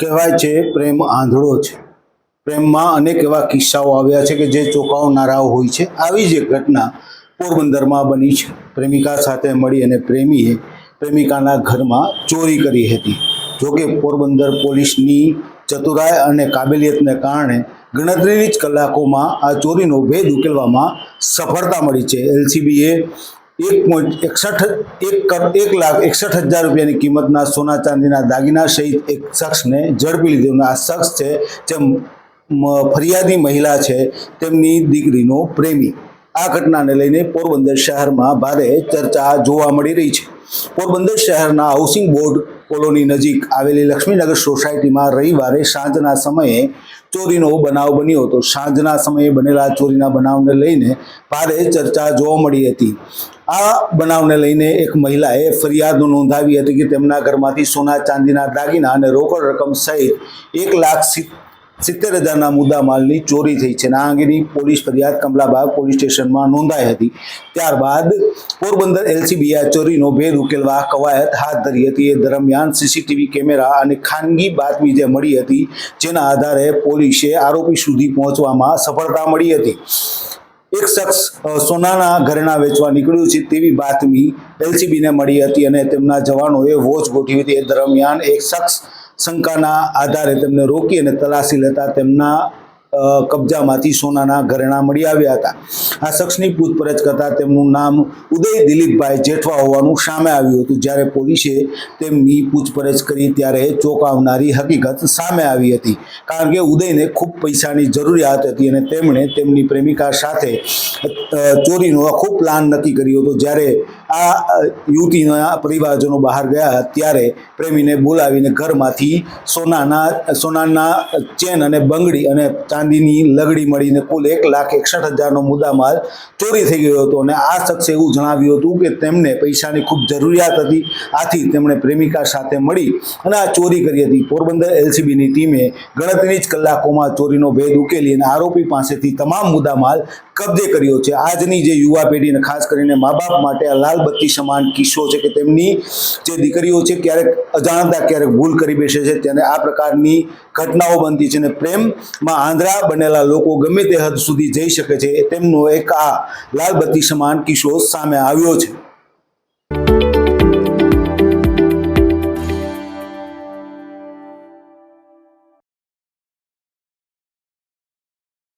કહેવાય છે, પ્રેમ આંધળો છે. પ્રેમમાં અનેક એવા કિસ્સાઓ આવ્યા છે કે જે ચોંકાવનારાઓ હોય છે. આવી જ એક ઘટના પોરબંદરમાં બની છે. પ્રેમિકા સાથે મળી અને પ્રેમીએ પ્રેમિકાના ઘરમાં ચોરી કરી હતી. જોકે પોરબંદર પોલીસની ચતુરાઈ અને કાબેલિયતને કારણે ગણતરીની જ કલાકોમાં આ ચોરીનો ભેદ ઉકેલવામાં સફળતા મળી છે. એલસીબીએ એક પોઈન્ટ એકસઠ, એક એક લાખ એકસઠ હજાર રૂપિયાની કિંમતના સોના ચાંદીના દાગીના સહિત એક શખ્સને ઝડપી લીધો. આ શખ્સ છે, જે ફરિયાદી મહિલા છે, તેમની દીકરીનો પ્રેમી. આ ઘટનાને લઈને પોરબંદર શહેરમાં ભારે ચર્ચા જોવા મળી રહી છે. પોરબંદર શહેરના હાઉસિંગ બોર્ડ કોલોની નજીક આવેલી લક્ષ્મીનગર સોસાયટીમાં રવિવારે સાંજના સમયે ચોરીનો બનાવ બન્યો હતો. સાંજના સમયે બનેલા ચોરીના બનાવને લઈને ભારે ચર્ચા જોવા મળી હતી. આ બનાવને લઈને એક મહિલાએ ફરિયાદ નોંધાવી હતી કે તેમના ઘરમાંથી સોના, ચાંદીના, દાગીના અને રોકડ રકમ સહિત એક લાખ સિત્- સિત્તેર હજારના મુદ્દા માલની ચોરી થઈ છે. આ અંગેની પોલીસ ફરિયાદ કમલાબાગ પોલીસ સ્ટેશનમાં નોંધાઈ હતી. ત્યારબાદ પોરબંદર એલસીબીએ આ ચોરીનો ભેદ ઉકેલવા કવાયત હાથ ધરી હતી. એ દરમિયાન સીસીટીવી કેમેરા અને ખાનગી બાતમી જે મળી હતી, જેના આધારે પોલીસે આરોપી સુધી પહોંચવામાં સફળતા મળી હતી. એક શખ્સ સોનાના ઘરેણા વેચવા નીકળ્યું છે તેવી બાતમી એલસીબીને મળી હતી અને તેમના જવાનોએ વોચ ગોઠવી હતી. એ દરમિયાન એક શખ્સ શંકાના આધારે તેમને રોકી અને તલાશી લેતા તેમના કબજામાંથી સોનાના ઘરેણા મળી આવ્યા હતા. આ શખ્સની પૂછપરછ કરતા તેમનું નામ ઉદય દિલીપભાઈ જેઠવા હોવાનું સામે આવ્યું હતું. જ્યારે પોલીસે તેમની પૂછપરછ કરી ત્યારે ચોંકાવનારી હકીકત સામે આવી હતી. કારણ કે ઉદયને ખૂબ પૈસાની જરૂરિયાત હતી અને તેમણે તેમની પ્રેમિકા સાથે ચોરીનો આખો પ્લાન નક્કી કર્યો હતો. જ્યારે આ યુવતીના પરિવારજનો બહાર ગયા ત્યારે પ્રેમીને બોલાવીને ઘરમાંથી સોનાના સોનાના ચેન અને બંગડી અને ચાંદીની લગડી મળીને કુલ એક લાખ એકસઠ હજારનો મુદ્દામાલ ચોરી થઈ ગયો હતો. અને આ શખ્સે એવું જણાવ્યું હતું કે તેમને પૈસાની ખૂબ જરૂરિયાત હતી. આથી તેમણે પ્રેમિકા સાથે મળી અને આ ચોરી કરી હતી. પોરબંદર એલસીબીની ટીમે ગણતરીની જ કલાકોમાં ચોરીનો ભેદ ઉકેલી અને આરોપી પાસેથી તમામ મુદ્દામાલ કબજે કર્યો છે. આજની જે યુવા પેઢીને ખાસ કરીને મા બાપ માટે આ લાલ બત્તી સમાન કિસ્સો છે કે તેમની જે દીકરીઓ છે ક્યારેક અજાણતા, ક્યારેક ભૂલ કરી બેસે છે. ત્યારે આ પ્રકારની ઘટનાઓ બનતી છે અને પ્રેમમાં આંધળા બનેલા લોકો ગમે તે હદ સુધી જઈ શકે છે તેમનો એક આ લાલ બત્તી સમાન કિસ્સો સામે આવ્યો છે.